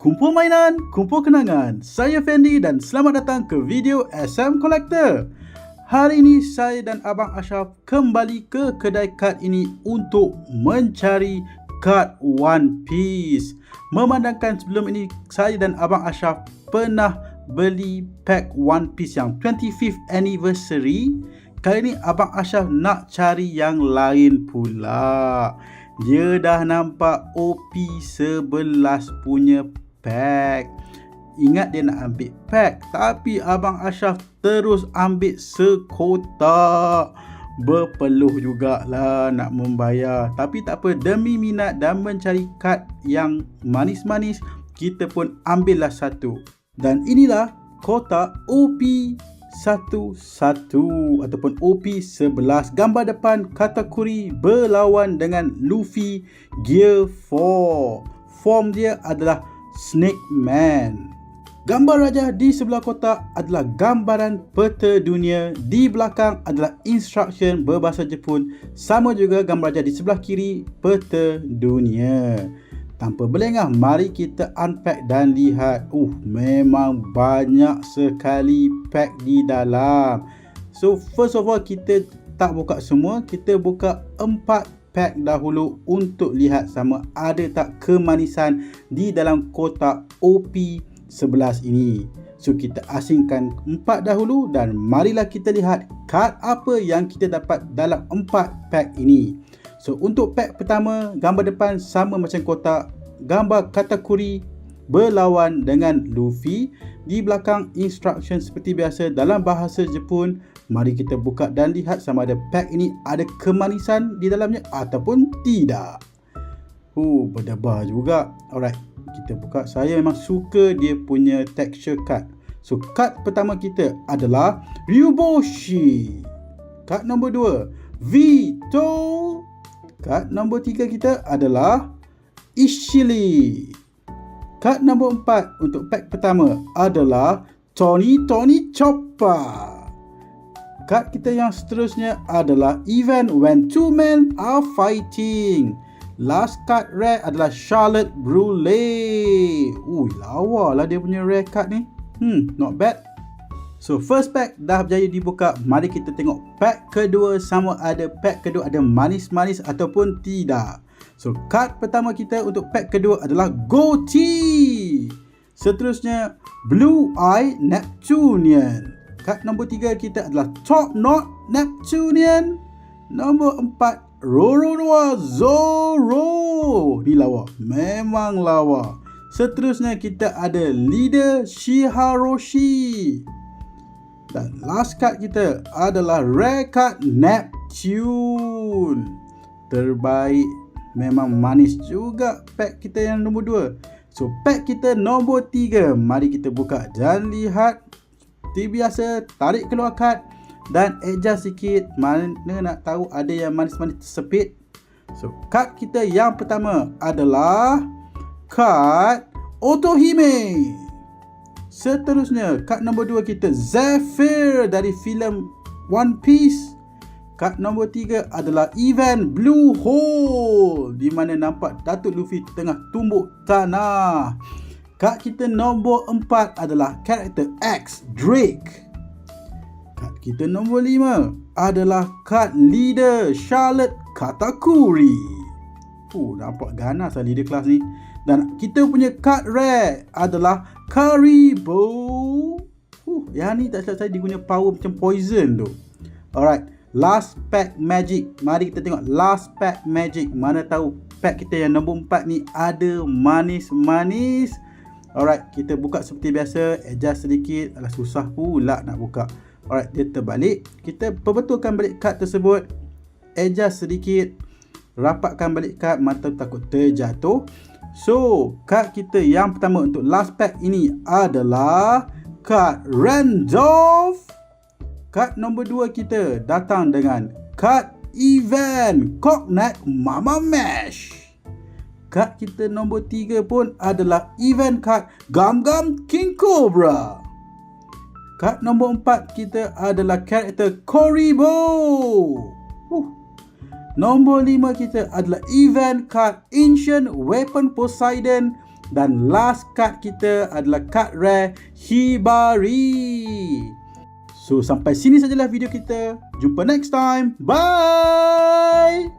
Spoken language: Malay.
Kumpul mainan, kumpul kenangan. Saya Fendi dan selamat datang ke video SM Collector. Hari ini saya dan Abang Ashraf kembali ke kedai kad ini untuk mencari kad One Piece. Memandangkan sebelum ini saya dan Abang Ashraf pernah beli pack One Piece yang 25th anniversary. Kali ini Abang Ashraf nak cari yang lain pula. Dia dah nampak OP11 punya pack. Ingat dia nak ambil pack. Tapi Abang Ashraf terus ambil sekotak. Berpeluh jugalah nak membayar. Tapi tak apa. Demi minat dan mencari kad yang manis-manis. Kita pun ambillah satu. Dan inilah kotak OP11 ataupun OP11 gambar depan kategori berlawan dengan Luffy Gear 4 form dia adalah Snake Man. Gambar raja di sebelah kotak adalah gambaran peta dunia. Di belakang adalah instruction berbahasa Jepun. Sama juga gambar raja di sebelah kiri peta dunia. Tanpa berlengah, mari kita unpack dan lihat. Uh, memang banyak sekali pack di dalam. So, first of all, kita tak buka semua. Kita buka empat pack dahulu untuk lihat sama ada tak kemanisan di dalam kotak OP11 ini. So kita asingkan empat dahulu dan marilah kita lihat kad apa yang kita dapat dalam empat pack ini. So untuk pack pertama gambar depan sama macam kotak gambar kategori berlawan dengan Luffy di belakang instruction seperti biasa dalam bahasa Jepun Mari kita buka dan lihat sama ada pack ini ada kemanisan di dalamnya ataupun tidak. Uh, berdebar juga. Alright, kita buka. Saya memang suka dia punya texture card. So, card pertama kita adalah Ryuboshi. Card nombor dua, Vito. Card nombor tiga kita adalah Ishili. Card nombor empat untuk pack pertama adalah Tony Tony Chopper. Kad kita yang seterusnya adalah event when two men are fighting. Last card rare adalah Charlotte Brule. Ui, lawa lah dia punya rare card ni. Hmm, not bad. So, first pack dah berjaya dibuka. Mari kita tengok pack kedua sama ada pack kedua ada manis-manis ataupun tidak. So, card pertama kita untuk pack kedua adalah Goatee. Seterusnya, Blue Eye Neptunian. Kad nombor tiga kita adalah Top Knot Neptunian. Nombor empat Roronoa Zoro. Ni lawa. Memang lawa. Seterusnya kita ada Leader Shiharoshi. Dan last card kita adalah Rare Card Neptune. Terbaik. Memang manis juga pack kita yang nombor dua. So pack kita nombor tiga. Mari kita buka dan lihat seperti biasa tarik keluar kad dan adjust sikit mana nak tahu ada yang manis-manis tersepit so kad kita yang pertama adalah kad Otohime seterusnya kad nombor 2 kita Zephyr dari filem One Piece kad nombor 3 adalah Event Blue Hole di mana nampak Datuk Luffy tengah tumbuk tanah Kad kita nombor empat adalah karakter X Drake. Kad kita nombor lima adalah kad leader Charlotte Katakuri. Oh, nampak ganas lah leader kelas ni. Dan kita punya kad rare adalah Karibo. Uh, yang ni tak silap saya dia punya power macam poison tu. Alright, last pack magic. Mari kita tengok last pack magic. Mana tahu pack kita yang nombor empat ni ada manis-manis. Alright, kita buka seperti biasa, adjust sedikit. Alah susah pula nak buka. Alright, dia terbalik. Kita perbetulkan balik kad tersebut. Adjust sedikit. Rapatkan balik kad, mata takut terjatuh. So, kad kita yang pertama untuk last pack ini adalah kad Randolph. Kad nombor dua kita datang dengan kad event Cockneck Mama Mesh. Kad kita nombor tiga pun adalah event card Gum Gum King Cobra. Kad nombor empat kita adalah karakter Koribo. Uh. Nombor lima kita adalah event card Ancient Weapon Poseidon Dan last card kita adalah card rare Hibari. So sampai sini sajalah video kita. Jumpa next time. Bye.